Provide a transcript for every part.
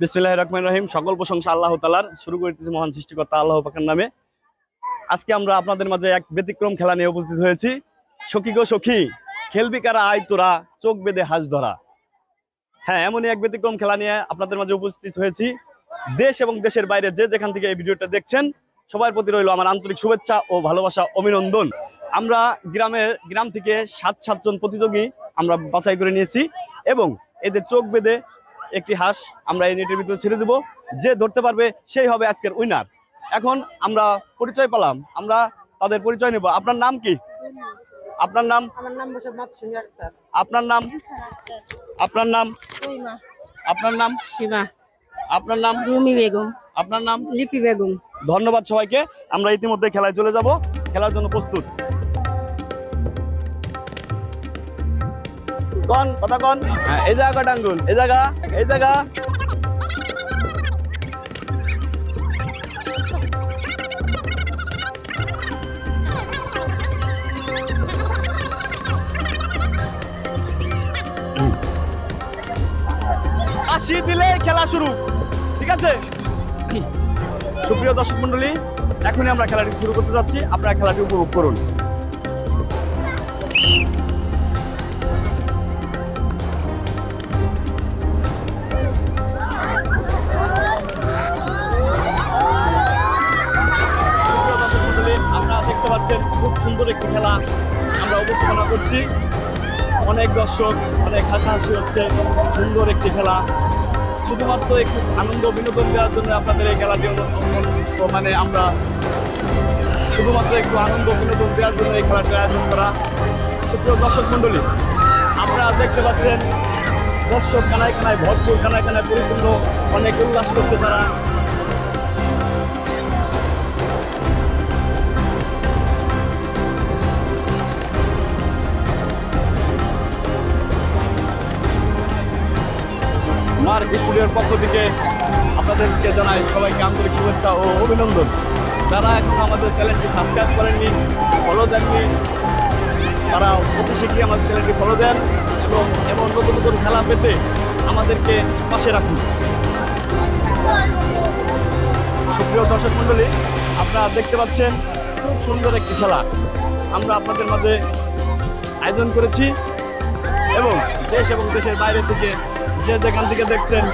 বিসমিল্লাহ রহমান রহিম। সকল প্রশংসা আল্লাহ তালার শুরু করতেছি মহান সৃষ্টিকর্তা আল্লাহ পাকের নামে। আজকে আমরা আপনাদের মাঝে এক ব্যতিক্রম খেলা নিয়ে উপস্থিত হয়েছি। সখী গো সখী, খেলবি কারা আয় তোরা, চোখ বেঁধে হাঁস ধরা। হ্যাঁ এমনই এক ব্যতিক্রম খেলা নিয়ে আপনাদের মাঝে উপস্থিত হয়েছি। দেশ এবং দেশের বাইরে যে যেখান থেকে এই ভিডিওটা দেখছেন, সবার প্রতি রইল আমার আন্তরিক শুভেচ্ছা ও ভালোবাসা, অভিনন্দন। আমরা গ্রামের গ্রাম থেকে সাত সাতজন প্রতিযোগী আমরা বাছাই করে নিয়েছি এবং এদের চোখ বেঁধে একটি হাঁস আমরা এই নেটের ভিতরে ছেড়ে দেবো। যে ধরতে পারবে সেই হবে আজকের উইনার এখন আমরা পরিচয় পেলাম। আমরা তাদের পরিচয় নেব। আপনার নাম কি? আপনার নাম? আমার নাম বসে মাতসুমি আক্তার। আপনার নাম? আপনার নাম? আপনার নাম? সীমা আপনার নাম? রুমি বেগম। আপনার নাম? লিপি বেগম। ধন্যবাদ সবাইকে। আমরা ইতিমধ্যে খেলায় চলে যাব। খেলার জন্য প্রস্তুত। কন? কথা কন? হ্যাঁ, এই জায়গা ডাঙ্গুল এই জায়গা এই জায়গা। আসি দিলে খেলা শুরু। ঠিক আছে? সুপ্রিয় দর্শক মন্ডলী এখনই আমরা খেলাটি শুরু করতে যাচ্ছি। আপনারা খেলাটি উপভোগ করুন। আপনারা খুব সুন্দর একটি খেলা আমরা উপস্থাপনা করছি। অনেক দর্শক, অনেক হাসাহাসি হচ্ছে। সুন্দর একটি খেলা। শুধুমাত্র একটু আনন্দ বিনোদন দেওয়ার জন্য আপনাদের এই খেলাটি মানে আমরা শুধুমাত্র একটু আনন্দ বিনোদন দেওয়ার জন্য এই খেলাটি আয়োজন করা। সুপ্রিয় দর্শক মণ্ডলী, আপনারা দেখতে পাচ্ছেন, দর্শক কানায় কানায়, ভরপুর কানায় কানায় পরিপূর্ণ, অনেক উল্লাস করছে তারা। মার্ক স্টুডিওর পক্ষ থেকে আপনাদেরকে জানাই সবাইকে আন্তরিক শুভেচ্ছা ও অভিনন্দন। যারা এখন আমাদের চ্যানেলটি সাবস্ক্রাইব করেননি ফলো দেননি, তারা অতি শীঘ্রই আমাদের চ্যানেলটি ফলো দেন এবং এমন নতুন নতুন খেলা পেতে আমাদেরকে পাশে রাখুন। সুপ্রিয় দর্শক মণ্ডলী, আপনারা দেখতে পাচ্ছেন, খুব সুন্দর একটি খেলা। আমরা আপনাদের মাঝে আয়োজন করেছি এবং দেশ এবং দেশের বাইরে থেকে যে যেখান থেকে দেখছেন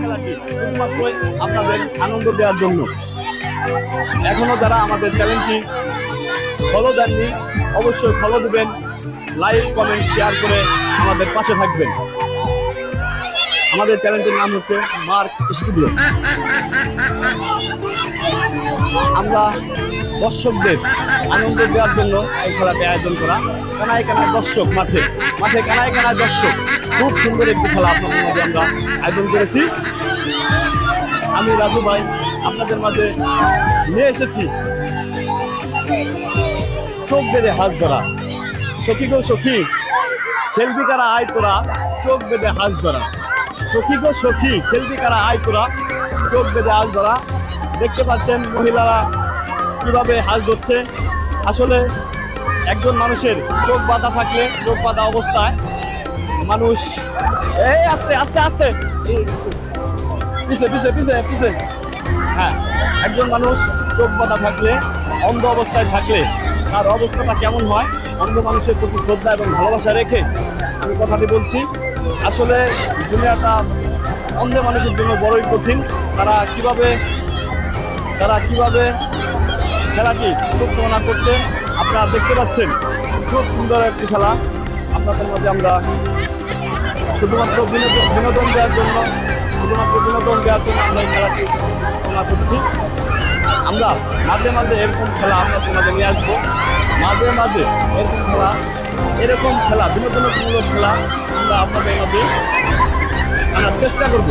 খেলাটি শুধুমাত্রই আপনাদের আনন্দ দেওয়ার জন্য। এখনও যারা আমাদের চ্যানেলটি ফলো দেননি, অবশ্যই ফলো দেবেন লাইক কমেন্ট শেয়ার করে আমাদের পাশে থাকবেন। আমাদের চ্যানেলটির নাম হচ্ছে মার্ক স্টুডিও। আমরা দর্শকদের আনন্দ দেওয়ার জন্য এই খেলাটি আয়োজন করা। কানায় কানায় দর্শক মাঠে মাঠে কানায় কানায় দর্শক। খুব সুন্দর একটি খেলা আপনাদের মাঝে আমরা আয়োজন করেছি। আমি রাজু ভাই, আপনাদের মাঝে নিয়ে এসেছি। চোখ বেঁধে হাঁস ধরা। সখী গো সখী, খেলবি কারা আয় তোরা? চোখ বেঁধে হাঁস ধরা। সখী গো সখী, খেলবি কারা আয় তোরা? চোখ বেঁধে হাঁস ধরা। দেখতে পাচ্ছেন মহিলারা কীভাবে হাঁস ধরছে। আসলে একজন মানুষের চোখ বাঁধা থাকলে, চোখ বাঁধা অবস্থায় মানুষ এই আস্তে আস্তে আস্তে। পিছে পিছে পিছে পিছে। হ্যাঁ একজন মানুষ চোখ বাঁধা থাকলে, অন্ধ অবস্থায় থাকলে তার অবস্থাটা কেমন হয়? অন্ধ মানুষের প্রতি শ্রদ্ধা এবং ভালোবাসা রেখে আমি কথাটি বলছি। আসলে দুনিয়াটা অন্ধ মানুষের জন্য বড়ই কঠিন। তারা কীভাবে তারা কীভাবে খেলাটি উপস্থাপনা করছে আপনারা দেখতে পাচ্ছেন, খুব সুন্দর একটি খেলা। আপনাদের মধ্যে আমরা শুধুমাত্র বিনোদন বিনোদন দেওয়ার জন্য, শুধুমাত্র বিনোদন দেওয়ার জন্য আমরা এই খেলাটি উপস্থাপনা করছি। আমরা মাঝে মাঝে এরকম খেলা আপনাদের মাঝে নিয়ে আসব। মাঝে মাঝে এরকম খেলা এরকম খেলা, বিনোদনমূলক খেলা আমরা আপনাদের মাঝে আনার চেষ্টা করব।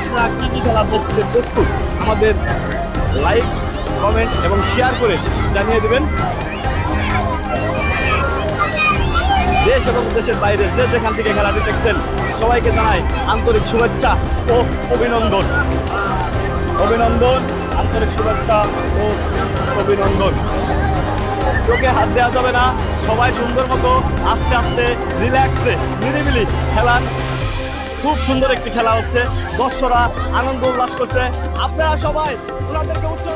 আপনারা কী কী খেলা দেখতে প্রস্তুত? আমাদের লাইক, কমেন্ট এবং শেয়ার করে জানিয়ে দেবেন। দেশ এবং দেশের বাইরে যে যেখান থেকে খেলাটি দেখছেন, সবাইকে জানাই আন্তরিক শুভেচ্ছা ও অভিনন্দন। অভিনন্দন, আন্তরিক শুভেচ্ছা ও অভিনন্দন। চোখে হাত দেওয়া যাবে না, সবাই সুন্দর মতো আস্তে আস্তে রিল্যাক্সে নিরিবিলি খেলার খুব সুন্দর একটি খেলা হচ্ছে। দর্শকরা আনন্দ উল্লাস করছে। আপনারা সবাই ওনাদেরকে উৎসাহ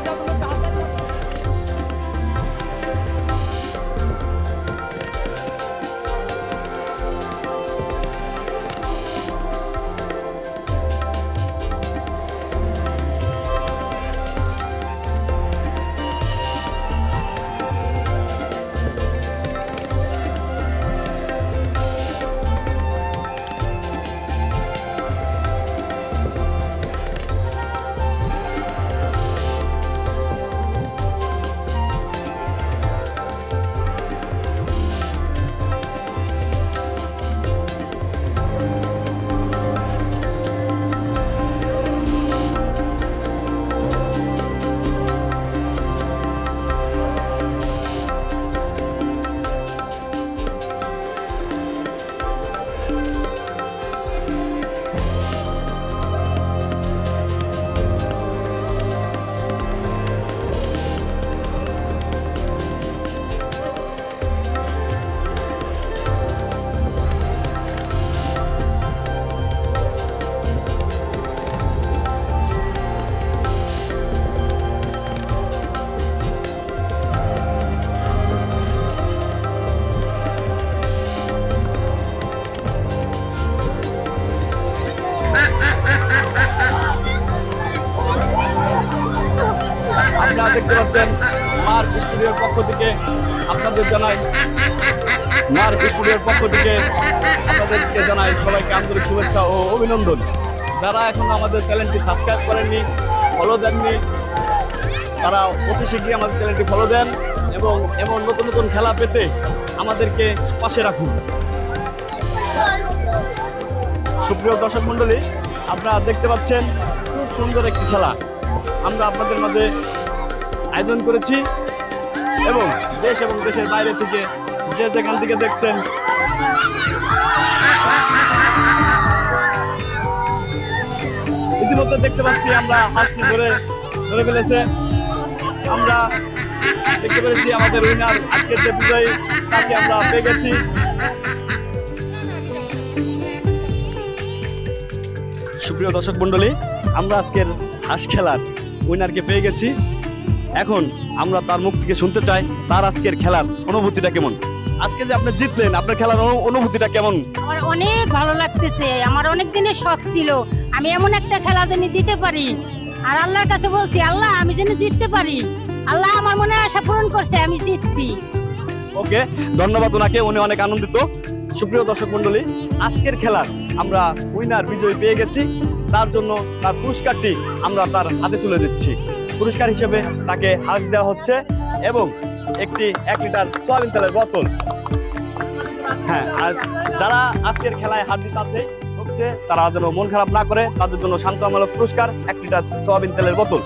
আপনারা দেখতে পাচ্ছেন মার্ক স্টুডিওর পক্ষ থেকে আপনাদের জানাই মার্ক স্টুডিওর পক্ষ থেকে আপনাদেরকে জানাই সবাইকে আন্তরিক শুভেচ্ছা ও অভিনন্দন। যারা এখন আমাদের চ্যানেলটি সাবস্ক্রাইব করেননি ফলো দেননি, তারা অতি শীঘ্রই আমাদের চ্যানেলটি ফলো দেন এবং এমন নতুন নতুন খেলা পেতে আমাদেরকে পাশে রাখুন। সুপ্রিয় দর্শক মণ্ডলী, আপনারা দেখতে পাচ্ছেন, খুব সুন্দর একটি খেলা। আমরা আপনাদের মাঝে আয়োজন করেছি এবং দেশ এবং দেশের বাইরে থেকে যে যেখান থেকে দেখছেন। ইতিমধ্যে দেখতে পাচ্ছি আমরা হাতটি ধরে ধরে ফেলেছে। আমরা দেখতে পেরেছি আমাদের উইনার আজকের যে বিজয়ী, তাকে আমরা পেয়ে গেছি। সুপ্রিয় দর্শক মণ্ডলী, আমরা আজকের হাঁস খেলার উইনারকে পেয়ে গেছি। এখন আমরা তার মুখ থেকে শুনতে চাই তার আজকের খেলার অনুভূতিটা কেমন? আজকে যে আপনি জিতলেন আপনার খেলার অনুভূতিটা কেমন? আমার অনেক ভালো লাগতেছে আমার অনেক দিনের শখ ছিল। আমি এমন একটা খেলা যেন দিতে পারি। আর আল্লাহর কাছে বলছি আল্লাহ আমি যেন জিততে পারি। আল্লাহ আমার মনে আশা পূরণ করছে আমি জিতছি। ওকে ধন্যবাদ ওনাকে উনি অনেক আনন্দিত। সুপ্রিয় দর্শক মন্ডলী আজকের খেলার আমরা উইনার বিজয়ী পেয়ে গেছি। তার জন্য তার পুরস্কারটি আমরা তার হাতে তুলে দিচ্ছি। পুরস্কার হিসেবে তাকে হাজ দেওয়া হচ্ছে এবং একটি এক লিটার সোয়াবিন তেলের বোতল। হ্যাঁ আর যারা আজকের খেলায় হার দিতে আছে, হচ্ছে তারা যেন মন খারাপ না করে, তাদের জন্য শান্তমূলক পুরস্কার, এক লিটার সোয়াবিন তেলের বোতল।